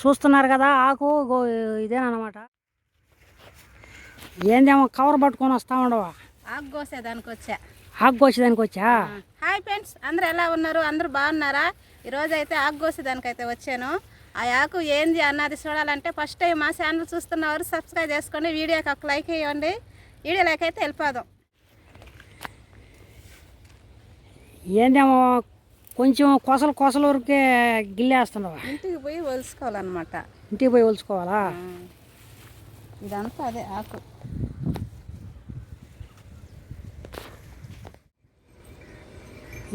చూస్తున్నారు కదా ఆకు ఇదేనమాట ఏందేమో కవర్ పట్టుకొని వస్తా ఉండవా? ఆకు కోసేదానికి వచ్చా. ఆకు కోసేదానికి వచ్చా? హాయ్ ఫ్రెండ్స్ అందరు ఎలా ఉన్నారు? అందరూ బాగున్నారా? ఈరోజు అయితే ఆకు కోసేదానికి అయితే వచ్చాను. ఆ ఆకు ఏంది అన్నది చూడాలంటే ఫస్ట్ టైం మా ఛానల్ చూస్తున్నవారు సబ్స్క్రైబ్ చేసుకోండి వీడియోకి ఒక లైక్ ఇవ్వండి వీడియోలోకి అయితే వెళ్ళిపోదాం. ఏందేమో కొంచెం కొసలు కొసలు వరకే గిల్లేస్తున్నావా? ఇంటికి పోయి ఒలుసుకోవాలన్నమాట. ఇంటికి పోయి ఒలుచుకోవాలా ఇదంతా అదే ఆకు.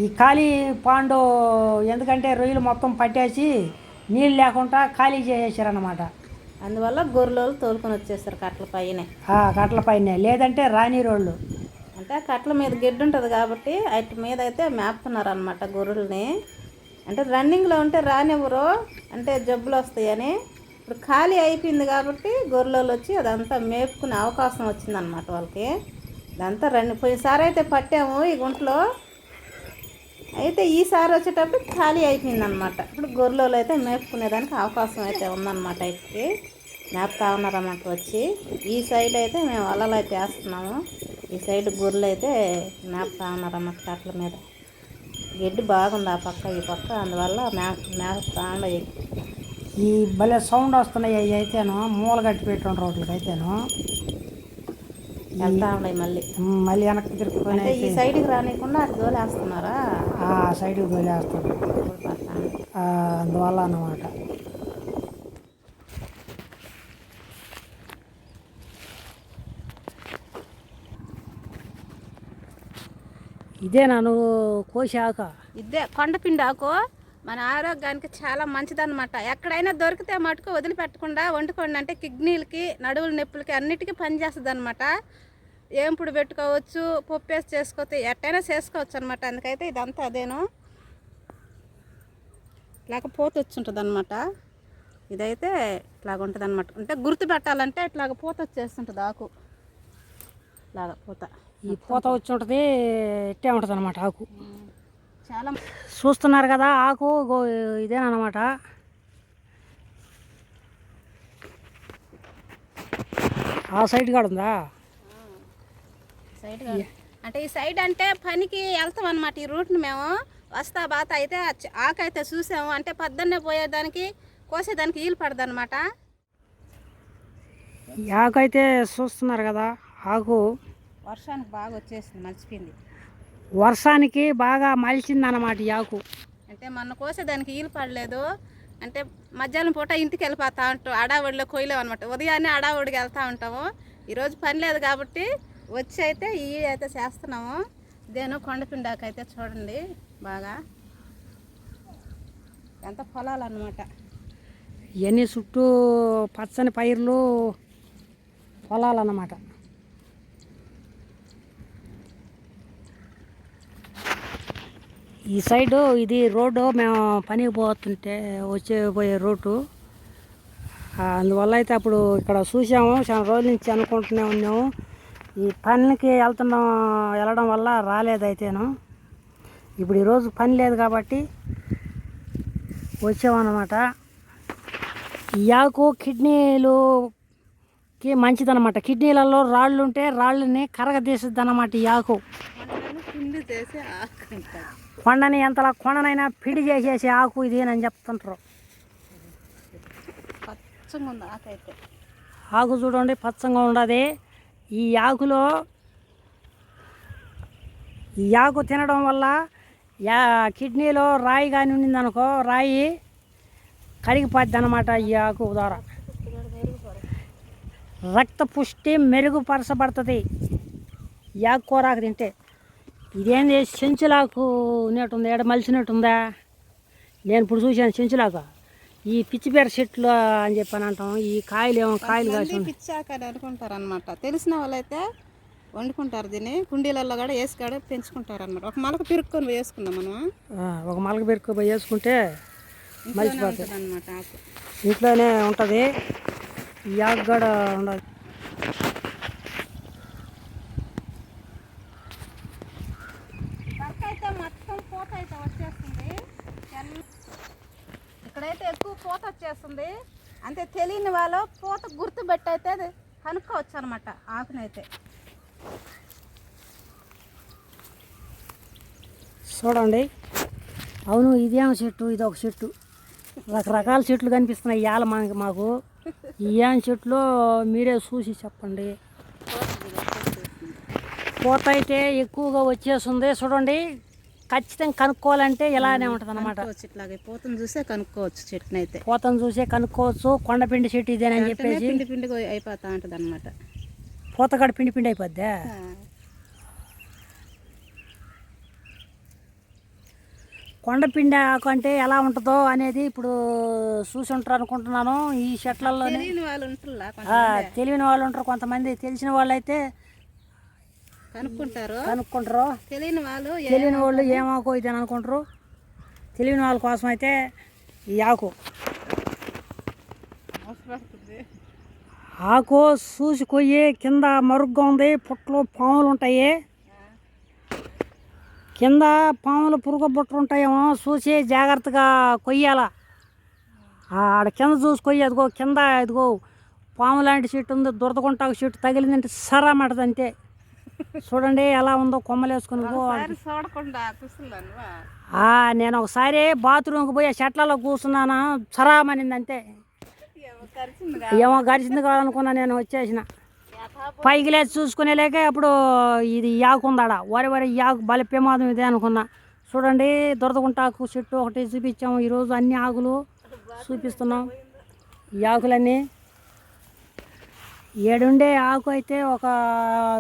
ఈ ఖాళీ పాండు ఎందుకంటే రొయ్యలు మొత్తం పట్టేసి నీళ్ళు లేకుండా ఖాళీ చేసేసారన్నమాట. అందువల్ల గొర్రెలు తోలుకొని వచ్చేస్తారు కట్టల పైన. కట్టల పైన. లేదంటే రాని రోళ్ళు అంటే ఆ కట్టల మీద గెడ్డు ఉంటుంది కాబట్టి వాటి మీద అయితే మేపుతున్నారు అనమాట గొర్రెల్ని. అంటే రన్నింగ్లో ఉంటే రానివ్వరు అంటే జబ్బులు వస్తాయని. ఇప్పుడు ఖాళీ అయిపోయింది కాబట్టి గొర్రెలు వచ్చి అదంతా మేపుకునే అవకాశం వచ్చిందనమాట వాళ్ళకి. ఇదంతా రన్ని పోయినసారి అయితే పట్టాము ఈ గుంటలో. అయితే ఈసారి వచ్చేటప్పుడు ఖాళీ అయిపోయిందనమాట ఇప్పుడు గొర్రెలు అయితే మేపుకునేదానికి అవకాశం అయితే ఉందన్నమాట ఇప్పటికి. మేపుతా ఉన్నారన్నమాట వచ్చి. ఈ సైడ్ అయితే మేము వలలు అయితే వేస్తున్నాము. ఈ సైడ్ గొర్రెలు అయితే మేపుతా ఉన్నారన్నమాట కట్టల మీద. గడ్డి బాగుంది ఆ పక్క ఈ పక్క. అందువల్ల మేప మేపుతా ఉన్నాయి ఈ భలే సౌండ్ వస్తున్నాయి అవి అయితేను. మూల కట్టి పెట్టి రోడ్లకి అయితేను. వెళ్తా ఉన్నాయి మళ్ళీ. మళ్ళీ వెనక్కి అంటే ఈ సైడ్కి రానియకుండా అటు దోలేస్తున్నారా? ఆ సైడ్కి. ఆ, అందువల్ల అన్నమాట. ఇదేనా నువ్వు కోసాక ఇదే కొండపిండి ఆకు మన ఆరోగ్యానికి చాలా మంచిదన్నమాట. ఎక్కడైనా దొరికితే మటుకు వదిలిపెట్టకుండా వండుకోండి అంటే కిడ్నీలకి నడువుల నొప్పులకి అన్నిటికీ పనిచేస్తుంది అనమాట ఏంపుడు పెట్టుకోవచ్చు పప్పు చేసుకోవచ్చు ఎట్టైనా చేసుకోవచ్చు అనమాట అందుకైతే ఇదంతా అదేను. ఇలాగ పోత వచ్చుంటుంది అనమాట ఇదైతే ఇట్లాగ ఉంటుంది అనమాట అంటే గుర్తు పెట్టాలంటే ఇట్లాగ పూత వచ్చేస్తుంటుంది ఆకు. ఇలాగ పూత. ఈ పూత వచ్చి ఉంటుంది ఇట్టే ఉంటుంది అనమాట ఆకు. చాలా చూస్తున్నారు కదా ఆకు ఇదేనమాట ఆ సైడ్ కాడ ఉందా? సైడ్. అంటే ఈ సైడ్ అంటే పనికి వెళ్తాం అనమాట ఈ రూట్ని మేము. వస్తా బాత అయితే ఆ చ- ఆకు అయితే చూసాము. అంటే పొద్దున్నే పోయేదానికి కోసేదానికి వీలు పడదనమాట ఆకు అయితే చూస్తున్నారు కదా ఆకు. వర్షానికి బాగా వచ్చేసింది మర్చిపోయింది వర్షానికి బాగా మలిచింది అన్నమాట ఆకు. అంటే మొన్న కోసేదానికి వీలు పడలేదు. అంటే మధ్యాహ్నం పూట ఇంటికి వెళ్ళిపోతా ఉంటాం అడావుడిలో కొయ్యలేం అనమాట ఉదయాన్నే అడావుడికి వెళ్తూ ఉంటాము. ఈరోజు పని లేదు కాబట్టి వచ్చి అయితే ఈ అయితే చేస్తున్నాము. ఇదేనో కొండపిండాకు అయితే చూడండి బాగా. ఎంత పొలాలు అనమాట ఇవన్నీ చుట్టూ పచ్చని పైర్లు పొలాలన్నమాట. ఈ సైడు ఇది రోడ్డు మేము పనికి పోతుంటే వచ్చే పోయే రోడ్డు అందువల్ల అయితే అప్పుడు ఇక్కడ చూసాము చాలా రోజుల నుంచి అనుకుంటూనే ఉన్నాము. ఈ పనికి వెళ్తున్నాం వెళ్ళడం వల్ల రాలేదు అయితేను. ఇప్పుడు ఈరోజు పని లేదు కాబట్టి వచ్చామన్నమాట ఈ ఆకు కిడ్నీలుకి మంచిదన్నమాట. కిడ్నీలలో రాళ్ళు ఉంటే రాళ్ళని కరగదీసిద్ది అన్నమాట ఈ ఆకు. కొండని ఎంతలా కొండనైనా పిడి చేసేసి ఆకు ఇదేనని చెప్తుంటారు. పచ్చగా ఉంది ఆకైతే ఆకు చూడండి పచ్చగా ఉండదు. ఈ ఆకులో ఈ ఆకు తినడం వల్ల యా కిడ్నీలో రాయి కానీ ఉండిందనుకో రాయి కరిగిపోద్ది అనమాట ఈ ఆకు ద్వారా. రక్త పుష్టి మెరుగుపరచబడుతుంది. ఈ ఆకుకూరాకు తింటే. ఇదేంది చెంచులాకు ఉన్నట్టుంది ఏడ మలిచినట్టుందా? నేను ఇప్పుడు చూశాను చెంచులాకు. ఈ పిచ్చిపేర చెట్లు అని చెప్పని అంటాం. ఈ కాయలు ఏమో కాయలు కాసి. పిచ్చాక అని అనుకుంటారు అనమాట తెలిసిన వాళ్ళైతే వండుకుంటారు దీన్ని. కుండీలలో కూడా వేసి కూడా పెంచుకుంటారు అనమాట ఒక మొలక పిరుక్కొని వేసుకుందాం మనం. ఒక మలక పెరుకు పోయి వేసుకుంటే మలిచిపోతుంది అనమాట ఇంట్లోనే ఉంటుంది. ఈ ఆకు కూడా ఉండదు పక్క అయితే మొత్తం పూత అయితే వచ్చేస్తుంది తెల్ల- ఇక్కడైతే ఎక్కువ పూత వచ్చేస్తుంది అంటే తెలియని వాళ్ళు పూత గుర్తు పెట్టి అయితే అది కనుక్కోవచ్చు అనమాట ఆకునైతే. చూడండి. అవును ఇదేం చెట్టు ఇది ఒక చెట్టు. రకరకాల చెట్లు కనిపిస్తున్నాయి ఇవాళ మనకి మాకు. ఈ ఏం చెట్లు మీరే చూసి చెప్పండి. పూత అయితే ఎక్కువగా వచ్చేస్తుంది చూడండి. ఖచ్చితంగా కనుక్కోవాలంటే ఇలానే ఉంటుంది అనమాట ఇట్లాగే పూతను చూసే కనుక్కోవచ్చు చెట్టుని అయితే పూతను చూసే కనుక్కోవచ్చు కొండపిండి చెట్టు ఇదేనని చెప్పేసి. పిండి పిండిగా అయిపోతా ఉంటుంది అనమాట పూతకాడ పిండి పిండి అయిపోద్దా? కొండపిండి ఆకు అంటే ఎలా ఉంటుందో అనేది ఇప్పుడు చూసి ఉంటారు అనుకుంటున్నాను ఈ చెట్లలోనే తెలియని వాళ్ళు ఉంటారు కొంతమంది. తెలిసిన వాళ్ళు అయితే కనుక్కుంటారు? కనుక్కుంటారు? తెలియని వాళ్ళు ఏ- తెలియని వాళ్ళు ఏమాకో ఇది అని అనుకుంటారు. తెలియని వాళ్ళ కోసం అయితే ఈ ఆకు. ఆకు చూసి కొయ్యి కింద మరుగ్గా ఉంది పుట్టలు పాములు ఉంటాయి. కింద పాములు పురుగు బుట్టలు ఉంటాయేమో చూసి జాగ్రత్తగా కొయ్యాల. ఆడ కింద చూసి కొయ్యి అదిగో కింద ఇదిగో పాము లాంటి చెట్టు ఉంది దురదగుంటాకు చెట్టు తగిలిందంటే సరా చూడండి ఎలా ఉందో కొమ్మలు వేసుకుని చూడకుండా నేను ఒకసారి బాత్రూమ్కి పోయి ఆ చెట్లలో కూర్చున్నాను? సరామనింది అంతే. ఏమో గడిచింది కాదనుకున్నా నేను వచ్చేసిన. పైకి లేచి చూసుకునే లేక అప్పుడు ఇది యాకు ఉందాడ వరి వరి యాకు బలి ప్రమాదం ఇదే అనుకున్నా. చూడండి దొరదగుంటాకు చెట్టు ఒకటి చూపించాము. ఈరోజు అన్ని ఆకులు చూపిస్తున్నాం. ఈ ఆకులన్నీ ఏడుండే ఆకు అయితే ఒక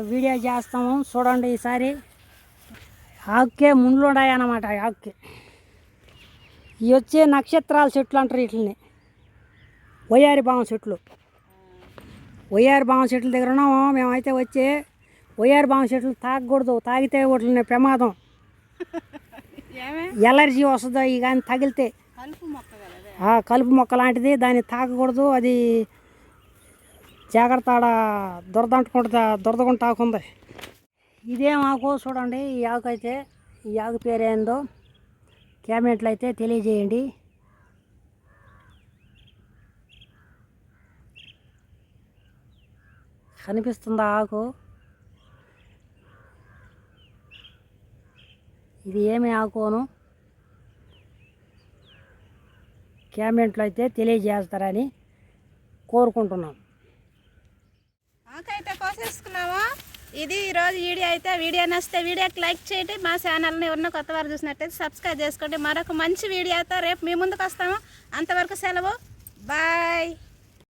వీడియో చేస్తాము. చూడండి ఈసారి. ఆకుకే ముండ్లు అన్నమాట ఆకుకి. ఇవి వచ్చే నక్షత్రాల చెట్లు అంటారు వీటిని వయ్యారి బావం చెట్లు. వయ్యారి బావం చెట్ల దగ్గర ఉన్నాము. మేమైతే వచ్చి వయ్యారి బావం చెట్లు తాగకూడదు. తాగితే వాటిని ప్రమాదం. ఎలర్జీ వస్తుంది. కానీ తగిలితే. కలుపు మొక్క లాంటిది. దాన్ని తాకకూడదు అది జాగ్రత్త ఆడ దొరదంటుకుంటా దురదగుంట ఆకుంది ఇదేం చూడండి ఈ ఆకు అయితే ఈ ఆకు పేరేందో క్యాబినెట్లు అయితే తెలియజేయండి. కనిపిస్తుందా ఆకు? ఇది ఏమి ఆకును? క్యాబినెట్లో అయితే తెలియజేస్తారని కోరుకుంటున్నాం. కోసేసుకున్నాము ఇది ఈరోజు వీడియో అయితే వీడియో నచ్చితే వీడియోకి లైక్ చేయండి. మా ఛానల్ని ఎవరినో కొత్త వారు చూసినట్టయితే సబ్స్క్రైబ్ చేసుకోండి. మరొక మంచి వీడియోతో రేపు మీ ముందుకు వస్తాము. అంతవరకు సెలవు. బాయ్.